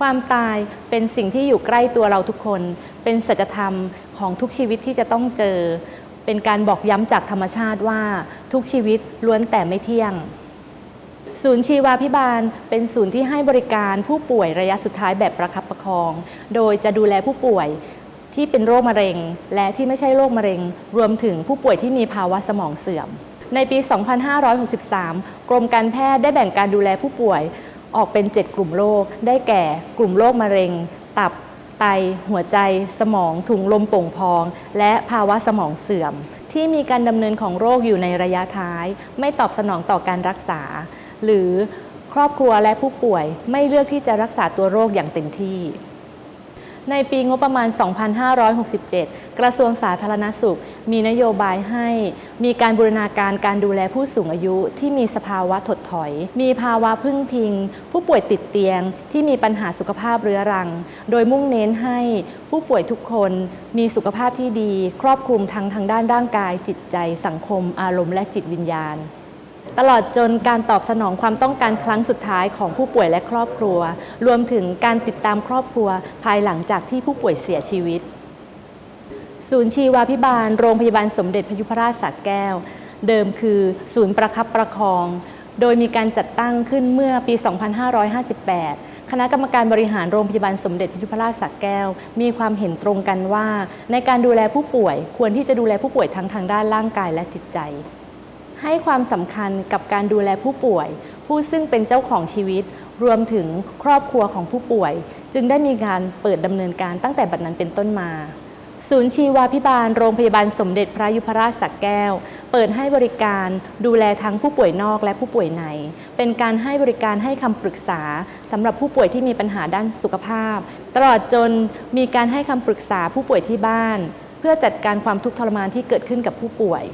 ความตายเป็นสิ่งที่อยู่ใกล้ตัวเราทุกคน เป็นสัจธรรมของทุกชีวิตที่จะต้องเจอ เป็นการบอกย้ำจากธรรมชาติว่าทุกชีวิตล้วนแต่ไม่เที่ยง ศูนย์ชีวาพิบาล เป็นศูนย์ที่ให้บริการผู้ป่วยระยะสุดท้ายแบบประคับประคอง โดยจะดูแลผู้ป่วยที่เป็นโรคมะเร็ง และที่ไม่ใช่โรคมะเร็ง รวมถึงผู้ป่วยที่มีภาวะสมองเสื่อม ในปี 2563 กรมการแพทย์ได้แบ่งการดูแลผู้ป่วย ออกเป็น 7 กลุ่มโรคได้แก่กลุ่มโรคมะเร็ง ตับไต หัวใจ สมองถุงลมโป่งพอง และภาวะสมองเสื่อม ที่มีการดำเนินของโรคอยู่ในระยะท้าย ไม่ตอบสนองต่อการรักษา หรือครอบครัวและผู้ป่วยไม่เลือกที่จะรักษาตัวโรคอย่างเต็มที่ ในปีงบประมาณ 2567 กระทรวงสาธารณสุข มีนโยบายให้มีการบูรณาการการดูแลผู้สูงอายุที่มีสภาวะถดถอย มีภาวะพึ่งพิง ผู้ป่วยติดเตียง ที่มีปัญหาสุขภาพเรื้อรัง โดยมุ่งเน้นให้ผู้ป่วยทุกคนมีสุขภาพที่ดี ครอบคลุมทั้งทางด้านร่างกาย จิตใจ สังคม อารมณ์และจิตวิญญาณ ตลอดจนการตอบสนองความต้องการครั้งสุดท้ายของผู้ป่วยและครอบครัว รวมถึงการติดตามครอบครัวภายหลังจากที่ผู้ป่วยเสียชีวิต ศูนย์ชีวาพิบาล โรงพยาบาลสมเด็จพยุพราชสระแก้ว เดิมคือศูนย์ประคับประคอง โดยมีการจัดตั้งขึ้นเมื่อปี 2558คณะกรรมการบริหารโรงพยาบาลสมเด็จพยุพราชสระแก้ว มีความเห็นตรงกันว่า ในการดูแลผู้ป่วยควรที่จะดูแลผู้ป่วยทั้งทางด้านร่างกายและจิตใจ ให้ความสำคัญกับการดูแลผู้ป่วย ผู้ซึ่งเป็นเจ้าของชีวิต รวมถึงครอบครัวของผู้ป่วย จึงได้มีการเปิดดำเนินการตั้งแต่บัดนั้นเป็นต้นมา ศูนย์ชีวาพิบาลโรงพยาบาลสมเด็จพระยุพราชสักแก้ว เปิดให้บริการดูแลทั้งผู้ป่วยนอกและผู้ป่วยใน เป็นการให้บริการให้คำปรึกษาสำหรับผู้ป่วยที่มีปัญหาด้านสุขภาพ ตลอดจนมีการให้คำปรึกษาผู้ป่วยที่บ้าน เพื่อจัดการความทุกข์ทรมานที่เกิดขึ้นกับผู้ป่วย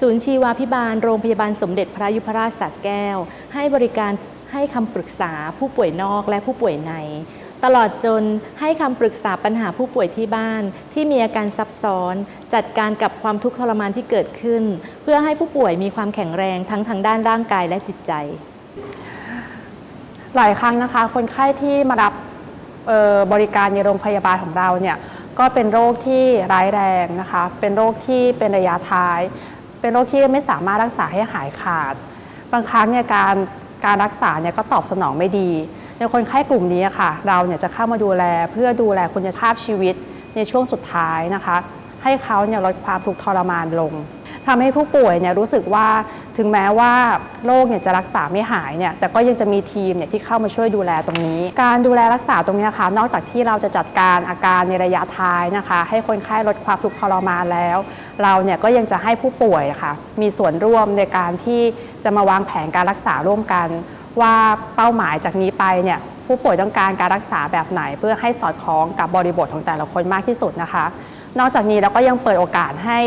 ศูนย์ชีวาพิบาลโรงพยาบาลสมเด็จพระยุพราชสระแก้ว ให้บริการให้คำปรึกษาผู้ป่วยนอกและผู้ป่วยใน ตลอดจนให้คำปรึกษาปัญหาผู้ป่วยที่บ้าน ที่มีอาการซับซ้อน จัดการกับความทุกข์ทรมานที่เกิดขึ้น เพื่อให้ผู้ป่วยมีความแข็งแรงทั้งทางด้านร่างกายและจิตใจ หลายครั้งนะคะ คนไข้ที่มารับออบริการในโรงพยาบาลของเราเนี่ยก็เป็นโรคที่ร้ายแรงนะคะ เป็นโรคที่เป็นระยะท้าย เป็นโรคที่ไม่สามารถรักษาให้หายขาด บางครั้งเนี่ยการการรักษาเนี่ยก็ตอบสนองไม่ดี ในคนไข้กลุ่มนี้ค่ะ เราเนี่ยจะเข้ามาดูแลเพื่อดูแลคุณภาพชีวิตในช่วงสุดท้ายนะคะ ให้เขาเนี่ยลดความทุกข์ทรมานลงทำให้ผู้ป่วยเนี่ยรู้สึกว่า ถึงแม้ว่าโรคเนี่ยจะรักษาไม่หายเนี่ยแต่ก็ยังจะมีทีมเนี่ยที่เข้ามาช่วยดูแลตรงนี้ การดูแลรักษาตรงนี้นะคะนอกจากที่เราจะจัดการอาการในระยะท้ายนะคะ ให้คนไข้ลดความทุกข์ทรมานแล้ว เราเนี่ยก็ยังจะให้ผู้ป่วยค่ะมีส่วนร่วมในการที่จะมาวางแผนการรักษาร่วมกัน ว่าเป้าหมายจากนี้ไปเนี่ยผู้ป่วยต้องการการรักษาแบบไหน เพื่อให้สอดคล้องกับบริบทของแต่ละคนมากที่สุดนะคะ นอกจากนี้เราก็ยังเปิดโอกาสให้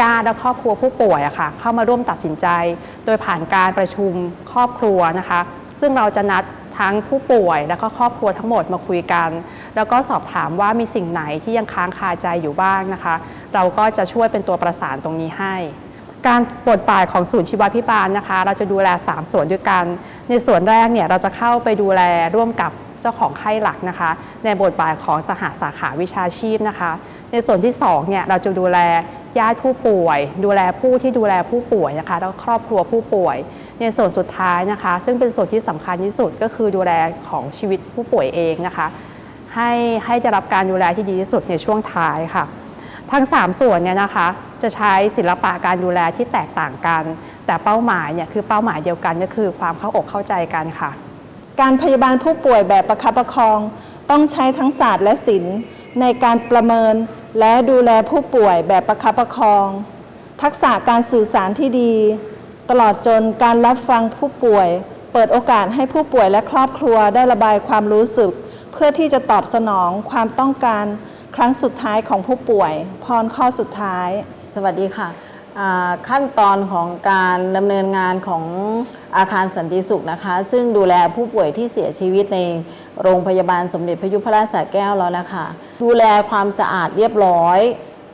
ญาติและครอบครัวผู้ป่วยอะค่ะเข้ามาร่วมตัดสินใจ โดยผ่านการประชุมครอบครัวนะคะ ซึ่งเราจะนัดทั้งผู้ป่วยและก็ครอบครัวทั้งหมดมาคุยกัน แล้วก็สอบถามว่ามีสิ่งไหนที่ยังค้างคาใจอยู่บ้างนะคะ เราก็จะช่วยเป็นตัวประสานตรงนี้ให้ การบทบาทของศูนย์ชีวพิบาลนะคะ เราจะดูแล 3 ส่วนด้วยกัน ในส่วนแรกเนี่ยเราจะเข้าไปดูแลร่วมกับเจ้าของไข้หลักนะคะ ในบทบาทของสหสาขาวิชาชีพนะคะ ในส่วนที่2เนี่ยเราจะดูแลญาติผู้ป่วย ดูแลผู้ที่ดูแลผู้ป่วยนะคะแล้วครอบครัวผู้ป่วย ในส่วนสุดท้ายนะคะ ซึ่งเป็นส่วนที่สำคัญที่สุดก็คือดูแลของชีวิตผู้ป่วยเองนะคะ ให้ให้ได้รับการดูแลที่ดีที่สุดในช่วงท้ายค่ะ ทั้ง 3 ส่วนเนี่ยนะคะจะใช้ศิลปะการดูแลที่แตกต่างกัน แต่เป้าหมายเนี่ยคือเป้าหมายเดียวกันก็คือความเข้าอกเข้าใจกันค่ะ การพยาบาลผู้ป่วยแบบประคับประคอง ต้องใช้ทั้งศาสตร์และศิลป์ในการประเมิน และดูแลผู้ป่วยแบบประคับประคอง ทักษะการสื่อสารที่ดี ตลอดจนการรับฟังผู้ป่วย เปิดโอกาสให้ผู้ป่วยและครอบครัวได้ระบายความรู้สึก เพื่อที่จะตอบสนองความต้องการครั้งสุดท้ายของผู้ป่วย พรข้อสุดท้าย สวัสดีค่ะ ขั้นตอนของการดำเนินงานของอาคารสันติสุขนะคะ ซึ่งดูแลผู้ป่วยที่เสียชีวิตในโรงพยาบาลสมเด็จพระยุพราชสระแก้วแล้วนะคะ ดูแลความสะอาดเรียบร้อย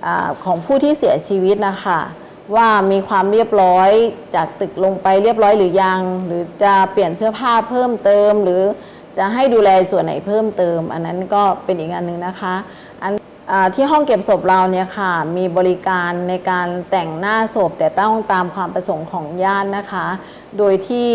อของผู้ที่เสียชีวิตนะคะ ว่ามีความเรียบร้อยจากตึกลงไปเรียบร้อยหรือยัง หรือจะเปลี่ยนเสื้อผ้าเพิ่มเติม หรือจะให้ดูแลส่วนไหนเพิ่มเติม อันนั้นก็เป็นอีกอันหนึ่งนะคะ ที่ห้องเก็บศพเราเนี่ยค่ะมีบริการในการแต่งหน้าศพ แต่ต้องตามความประสงค์ของญาตินะคะ โดยที่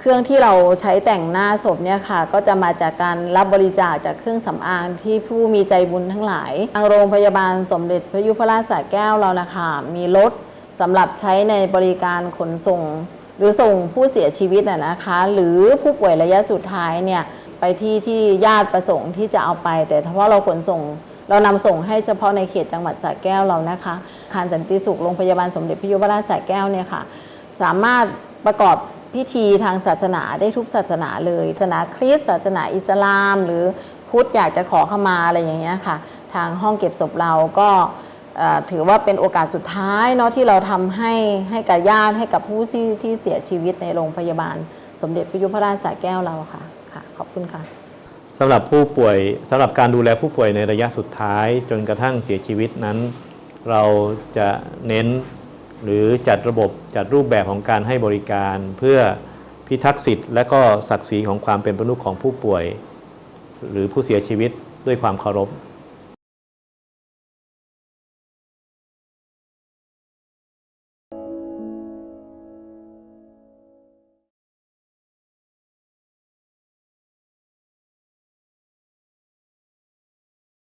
เครื่องที่เราใช้แต่งหน้าศพเนี่ยค่ะ ก็จะมาจากการรับบริจาคจากเครื่องสำอางที่ผู้มีใจบุญทั้งหลายทางโรงพยาบาลสมเด็จพระยุพราชสระแก้วเรานะคะมีรถสำหรับใช้ในบริการขนส่ง หรือส่งผู้เสียชีวิตน่ะนะคะ หรือผู้ป่วยระยะสุดท้ายเนี่ยไปที่ที่ญาติประสงค์ที่จะเอาไป แต่เฉพาะเราขนส่ง เรานำส่งให้เฉพาะในเขตจังหวัดสระแก้วเรานะคะคารสันติสุขโรงพยาบาลสมเด็จพระยุพราชสระแก้วเนี่ยค่ะสามารถประกอบพิธีทางศาสนาได้ทุกศาสนาเลยศาสนาคริสต์ศาสนาอิสลาม หรือพุทธอยากจะขอขมาอะไรอย่างเงี้ยค่ะ ทางห้องเก็บศพเราก็ถือว่าเป็นโอกาสสุดท้ายเนาะที่เราทำให้ให้กับญาติให้กับผู้ที่ที่เสียชีวิตในโรงพยาบาล สมเด็จพระยุพราชสระแก้วเราค่ะค่ะ ขอบคุณค่ะ สำหรับผู้ป่วยสำหรับการดูแลผู้ป่วยในระยะสุดท้าย จนกระทั่งเสียชีวิตนั้น เราจะเน้นหรือจัดระบบจัดรูปแบบของการให้บริการ เพื่อพิทักษ์สิทธิ์และก็ศักดิ์ศรีของความเป็นมนุษย์ของผู้ป่วย หรือผู้เสียชีวิตด้วยความเคารพ